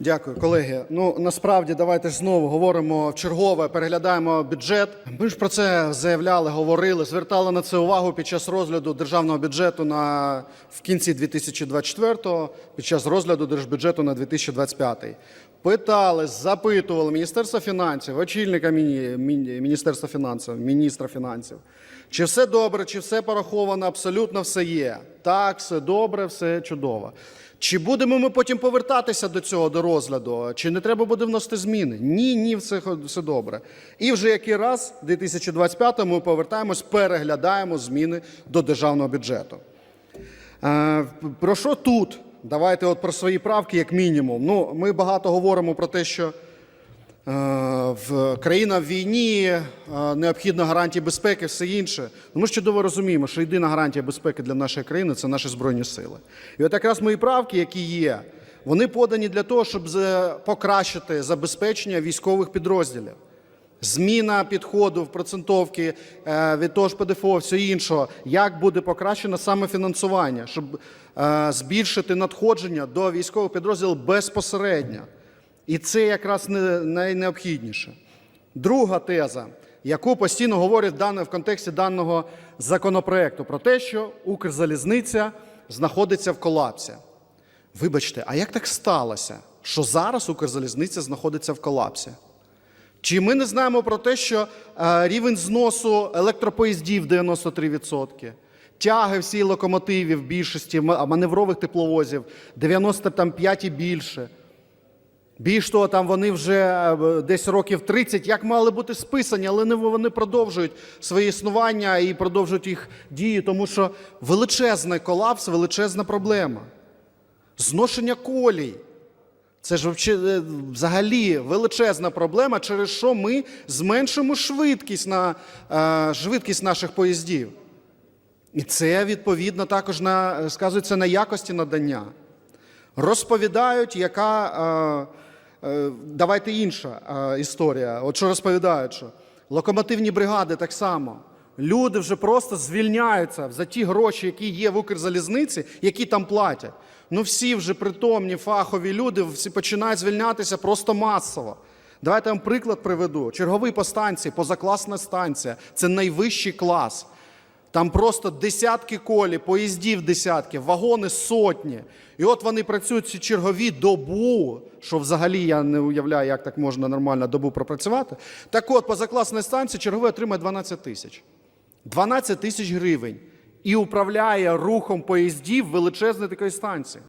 Дякую, колеги. Ну насправді давайте ж знову говоримо в чергове, переглядаємо бюджет. Ми ж про це заявляли, говорили, звертали на це увагу під час розгляду державного бюджету на в кінці 2024-го, під час розгляду держбюджету на 2025. Питали, запитували Міністерство фінансів, очільника міні, Міністерства фінансів, міністра фінансів. Чи все добре, чи все пораховано, абсолютно все є. Так, все добре, все чудово. Чи будемо ми потім повертатися до цього до розгляду? Чи не треба буде вносити зміни? Ні, ні, все, все добре. І вже який раз, в 2025 ми повертаємось, переглядаємо зміни до державного бюджету. Е, Про що тут? Давайте от про свої правки, як мінімум. Ну, ми багато говоримо про те, що в країна в війні, е, необхідна гарантії безпеки, все інше. Ну, Ми ж чудово розуміємо, що єдина гарантія безпеки для нашої країни це наші збройні сили. І от якраз мої правки, які є, вони подані для того, щоб покращити забезпечення військових підрозділів. Зміна підходу в процентовки е, від того ж ПДФО, все іншого, як буде покращено саме фінансування, щоб е, збільшити надходження до військових підрозділів безпосередньо. І це якраз найнеобхідніше. Друга теза, яку постійно говорять в контексті даного законопроекту, про те, що Укрзалізниця знаходиться в колапсі. Вибачте, а як так сталося, що зараз Укрзалізниця знаходиться в колапсі? Чи ми не знаємо про те, що е, рівень зносу електропоїздів 93%, тяги всіх локомотивів, більшості маневрових тепловозів 95 і більше. Більш того, там вони вже е, десь років 30, як мали бути списані, але вони продовжують своє існування і продовжують їх дії, тому що величезний колапс, величезна проблема. Зношення колій. Це ж е, взагалі величезна проблема, через що ми зменшимо швидкість, на, е, швидкість наших поїздів. І це відповідно також на, сказується на якості надання. Розповідають, яка. Е, давайте інша е, історія. От що розповідають, що локомотивні бригади так само. Люди вже просто звільняються за ті гроші, які є в Укрзалізниці, які там платять. Ну всі вже притомні, фахові люди всі починають звільнятися просто масово. Давайте я вам приклад приведу. Черговий по станції, позакласна станція це найвищий клас. Там просто десятки колі, поїздів десятки, вагони сотні. І от вони працюють ці чергові добу, що взагалі я не уявляю, як так можна нормально добу пропрацювати. Так от, позакласна станція черговий отримає 12 тисяч. 12 тисяч гривень. І управляє рухом поїздів величезної такої станції.